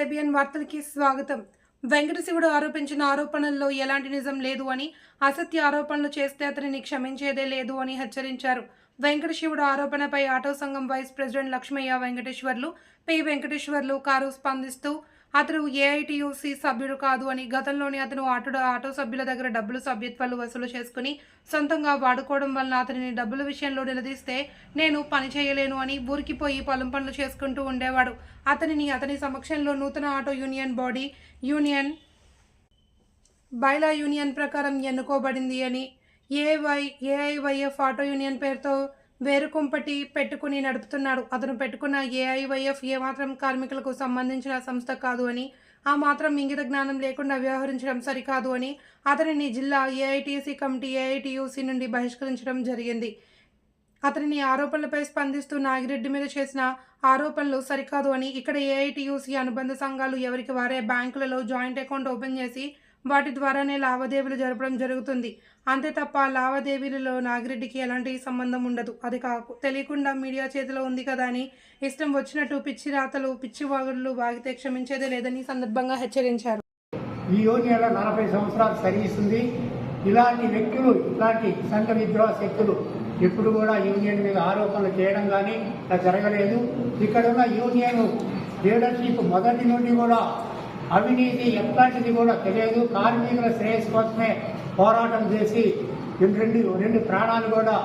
Plus ABN వార్తలకి స్వాగతం. వెంకటశివుడు ఆరోపించిన ఆరోపణల్లో ఎలాంటి నిజం లేదు అని అసత్య ఆరోపణలు చేస్తే అతనిని క్షమించేదే లేదు అని హెచ్చరించారు. వెంకటశివుడు ఆరోపణపై ఆటో సంఘం vice president Lakshmaiah Venkateswarlu P. Venkateswarlu car స్పందిస్తూ అతను ఏఐటీయూసీ సభ్యుడు కాదు అని గతంలోనే అతను ఆటో ఆటో సభ్యుల దగ్గర డబ్బులు సభ్యత్వాలు వసూలు చేసుకుని సొంతంగా వాడుకోవడం వలన అతనిని డబ్బుల విషయంలో నిలదీస్తే నేను పని చేయలేను అని ఊరికిపోయి పొలం పనులు చేసుకుంటూ ఉండేవాడు. అతనిని అతని సమక్షంలో నూతన auto union body union bylaw union ప్రకారం ఎన్నుకోబడింది అని ఏవై ఏఐవైఎఫ్ ఆటో యూనియన్ పేరుతో వేరుకుంపటి పెట్టుకుని నడుపుతున్నాడు. అతను పెట్టుకున్న ఏఐవైఎఫ్ ఏమాత్రం కార్మికులకు సంబంధించిన సంస్థ కాదు అని ఆ మాత్రం ఇంగిత జ్ఞానం లేకుండా వ్యవహరించడం సరికాదు అని అతనిని జిల్లా ఏఐటీసీ కమిటీ ఏఐటీయూసీ నుండి బహిష్కరించడం జరిగింది. అతనిని ఆరోపణలపై స్పందిస్తూ నాగిరెడ్డి మీద చేసిన ఆరోపణలు సరికాదు అని ఇక్కడ ఏఐటీయూసీ అనుబంధ సంఘాలు ఎవరికి వారే బ్యాంకులలో జాయింట్ అకౌంట్ ఓపెన్ చేసి వాటి ద్వారానే లావాదేవీలు జరపడం జరుగుతుంది. అంతే తప్ప లావాదేవీలలో నాగిరెడ్డికి ఎలాంటి సంబంధం ఉండదు. అది కాకు తెలియకుండా మీడియా చేతిలో ఉంది కదా అని ఇష్టం వచ్చినట్టు పిచ్చి రాతలు పిచ్చి వాగులు వాగితే క్షమించేదే లేదని సందర్భంగా హెచ్చరించారు. ఈ యూనియన్లో నలభై సంవత్సరాలు సరిస్తుంది ఇలాంటి వ్యక్తులు ఇలాంటి సంఘ విద్రోహ శక్తులు ఎప్పుడు కూడా యూనియన్ మీద ఆరోపణలు చేయడం కానీ జరగలేదు. ఇక్కడ ఉన్న యూనియన్ లీడర్షిప్ మొదటి నుండి కూడా అవినీతి ఎట్లాంటిది కూడా తెలియదు. కార్మికుల శ్రేయస్సు కోసమే పోరాటం చేసి రెండు రెండు రెండు ప్రాణాలు కూడా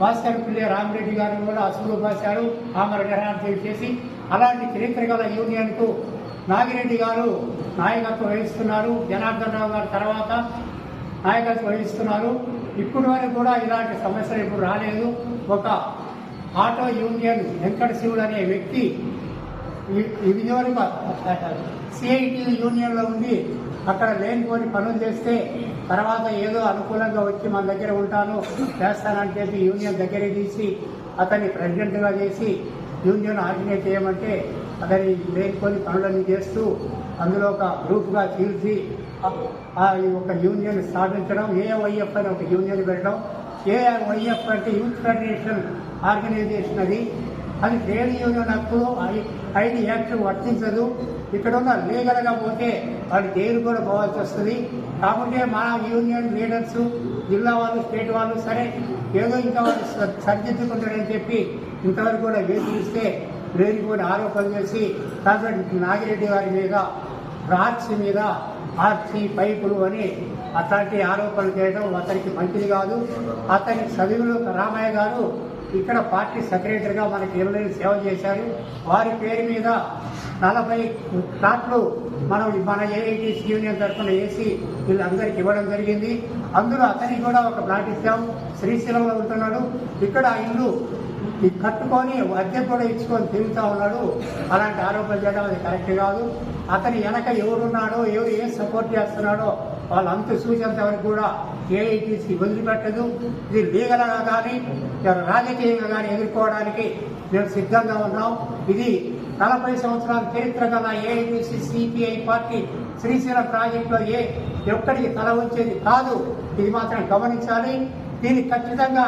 భాస్కర్ పిల్లి రామిరెడ్డి గారిని కూడా అసలు పాశారు ఆమె గ్రహణం చేసి. అలాంటి చరిత్ర గల యూనియన్కు నాగిరెడ్డి గారు నాయకత్వం వహిస్తున్నారు. జనార్దన్ రావు గారి తర్వాత నాయకత్వం వహిస్తున్నారు. ఇప్పుడు వరకు కూడా ఇలాంటి సమస్యలు ఇప్పుడు రాలేదు. ఒక ఆటో యూనియన్ వెంకట శివుడు అనే వ్యక్తి ఈ- సిఐటి యూనియన్లో ఉండి అక్కడ లేనిపోని పనులు చేస్తే తర్వాత ఏదో అనుకూలంగా వచ్చి మన దగ్గర ఉంటాను చేస్తానని చెప్పి యూనియన్ దగ్గర తీసి అతన్ని ప్రెసిడెంట్గా చేసి యూనియన్ ఆర్డినేట్ చేయమంటే అతని లేనిపోని పనులన్నీ చేస్తూ అందులో ఒక గ్రూప్గా చీల్చి ఆ- ఒక యూనియన్ స్థాపించడం ఏవైఎఫ్ అని ఒక యూనియన్ పెట్టడం. ఏవైఎఫ్ అంటే యూత్ ఫెడరేషన్ ఆర్గనైజేషన్ అది. అది ట్రేడ్ యూనియన్ హక్కులు ఐదు యాక్ట్ వర్తించదు. ఇక్కడ ఉన్న లీగల్గా పోతే వాళ్ళు జైలు కూడా పోవాల్సి వస్తుంది. కాబట్టి మన యూనియన్ లీడర్స్ జిల్లా వాళ్ళు స్టేట్ వాళ్ళు సరే ఏదో ఇంకా వాళ్ళు సరిదిద్దుకుంటారని చెప్పి ఇంతవరకు కూడా వేధిస్తే లేనిపోయిన ఆరోపణలు చేసి కాబట్టి నాగిరెడ్డి గారి మీద రాట్స్ మీద ఆర్చి పైపులు అని అట్లాంటి ఆరోపణలు చేయడం అతనికి మంచిది కాదు. అతని చదువులు రామయ్య గారు ఇక్కడ పార్టీ సెక్రటరీగా మనకి ఇరవై సేవ చేశారు. వారి పేరు మీద నలభై ప్లాట్లు మనం మన ఏఐటీసీ యూనియన్ తరఫున వేసి వీళ్ళందరికీ ఇవ్వడం జరిగింది. అందులో అతనికి కూడా ఒక ప్లాట్ ఇచ్చాం. శ్రీశైలంలో ఉంటున్నాడు. ఇక్కడ ఇల్లు కట్టుకొని అద్దె కూడా ఇచ్చుకొని తిరుగుతూ ఉన్నాడు. అలాంటి ఆరోపణలు చేయడం అది కరెక్ట్ కాదు. అతని వెనక ఎవరున్నాడో ఎవరు ఏం సపోర్ట్ చేస్తున్నాడో వాళ్ళంతా సూచనంత వరకు కూడా ఏఐటీసీ వదిలిపెట్టదు. ఇది లీగల్గా కానీ రాజకీయంగా కానీ ఎదుర్కోవడానికి మేము సిద్ధంగా ఉన్నాం. ఇది నలభై సంవత్సరాల చరిత్ర గల ఏఐటీసీ సిపిఐ పార్టీ శ్రీశైల ప్రాజెక్టులో ఏ ఎక్కడికి తల వచ్చేది కాదు. ఇది మాత్రం గమనించాలి. దీన్ని ఖచ్చితంగా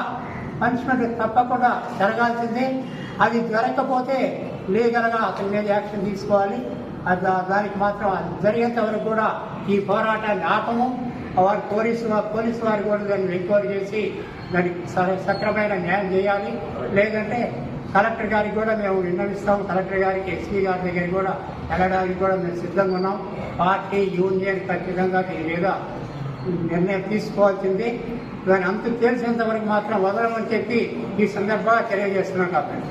పనిష్మెంట్ తప్పకుండా జరగాల్సిందే. అది జరగకపోతే లీగల్గా అతని మీద యాక్షన్ తీసుకోవాలి. అది దానికి మాత్రం జరిగేంత వరకు కూడా ఈ పోరాటాన్ని ఆపము. వారి పోలీసు పోలీసు వారు కూడా దాన్ని ఎంక్వైరీ చేసి దానికి స- సక్రమైన న్యాయం చేయాలి. లేదంటే కలెక్టర్ గారికి కూడా మేము విన్నవిస్తాం కలెక్టర్ గారికి ఎస్పీ గారి దగ్గర కూడా వెళ్ళడానికి కూడా మేము సిద్ధంగా ఉన్నాం. పార్టీ యూనియన్ ఖచ్చితంగా దీని మీద నిర్ణయం తీసుకోవాల్సింది. దాని అంత తెలిసేంత వరకు మాత్రం వదలమని చెప్పి ఈ సందర్భంగా తెలియజేస్తున్నాం కాబట్టి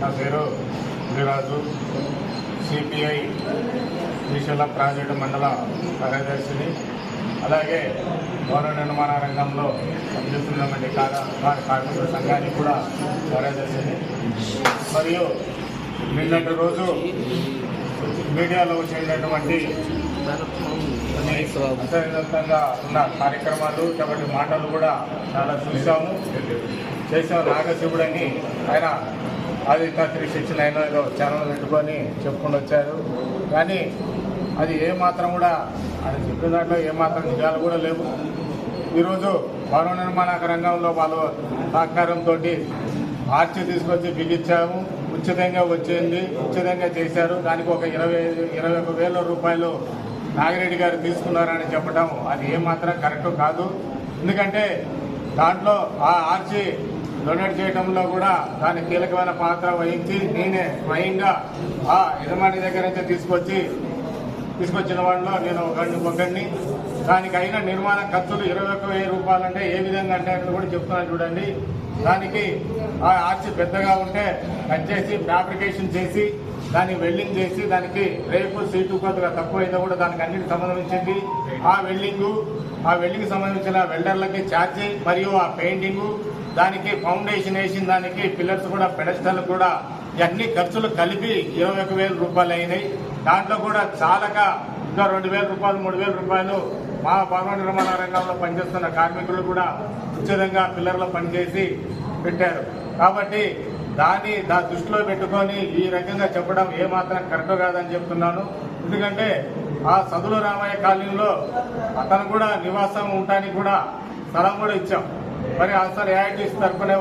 నా పేరు గిరిరాజు సిపిఐ శ్రీశైలం మండల కార్యదర్శిని అలాగే భవన నిర్మాణ రంగంలో పనిచేస్తున్నటువంటి కార- కార్మికుల సంఘానికి కూడా కార్యదర్శిని. మరియు నిన్నటి రోజు మీడియాలో వచ్చినటువంటి అంతర్గతంగా ఉన్న కార్యక్రమాలు కాబట్టి మాటలు కూడా చాలా చూసాము చేసిన నాగశివుడని ఆయన ఆదిత్య త్రీ సిక్స్ నైన్ ఏదో ఛానల్ పెట్టుకొని చెప్పుకొని వచ్చారు. కానీ అది ఏమాత్రం కూడా ఆయన చెప్పిన దాంట్లో ఏమాత్రం నిజాలు కూడా లేవు. ఈరోజు భవన నిర్మాణ రంగంలో వాళ్ళు సహకారంతో ఆర్చి తీసుకొచ్చి బిగించాము ఉచితంగా వచ్చింది ఉచితంగా చేశారు. దానికి ఒక ఇరవై ఇరవై ఒక వేల రూపాయలు నాగిరెడ్డి గారు తీసుకున్నారని చెప్పడం అది ఏమాత్రం కరెక్ట్ కాదు. ఎందుకంటే దాంట్లో ఆ ఆర్చి డొనేట్ చేయడంలో కూడా దాని కీలకమైన పాత్ర వహించి నేనే స్వయంగా ఆ యజమాని దగ్గర నుంచి తీసుకొచ్చి తీసుకొచ్చిన వాళ్ళలో నేను ఒకరిని ఒకరిని దానికి అయిన నిర్మాణ ఖర్చులు ఇరవై ఒక్క వెయ్యి రూపాయలు అంటే ఏ విధంగా అంటే కూడా చెప్తున్నాను చూడండి. దానికి ఆ ఆర్చి పెద్దగా ఉంటే కట్ చేసి ఫ్యాబ్రికేషన్ చేసి దాన్ని వెల్డింగ్ చేసి దానికి రేపు సీటు కొద్దిగా తక్కువ కూడా దానికి అన్నిటికి సంబంధించింది. ఆ వెల్డింగ్ ఆ వెల్డింగ్ సంబంధించిన వెల్డర్లకి ఛార్జీ మరియు ఆ పెయింటింగ్ దానికి ఫౌండేషన్ వేసిన దానికి పిల్లర్స్ కూడా పెడస్టల్ కూడా ఇవన్నీ ఖర్చులు కలిపి ఇరవై ఒక వేల రూపాయలు అయినాయి. దాంట్లో కూడా చాలక ఇంకా రెండు వేల రూపాయలు మూడు వేల రూపాయలు మా భవన నిర్మాణ రంగంలో పనిచేస్తున్న కార్మికులు కూడా ఉచితంగా పిల్లర్లో పనిచేసి పెట్టారు. కాబట్టి దాన్ని దా దృష్టిలో పెట్టుకొని ఈ రకంగా చెప్పడం ఏమాత్రం కరెక్ట్ కాదని చెప్తున్నాను. ఎందుకంటే ఆ సదులు రామయ్య కాలనీలో అతను కూడా నివాసం ఉండటానికి కూడా స్థలం కూడా ఇచ్చాం. మరి అసలు ఏఐటీస్ తరఫున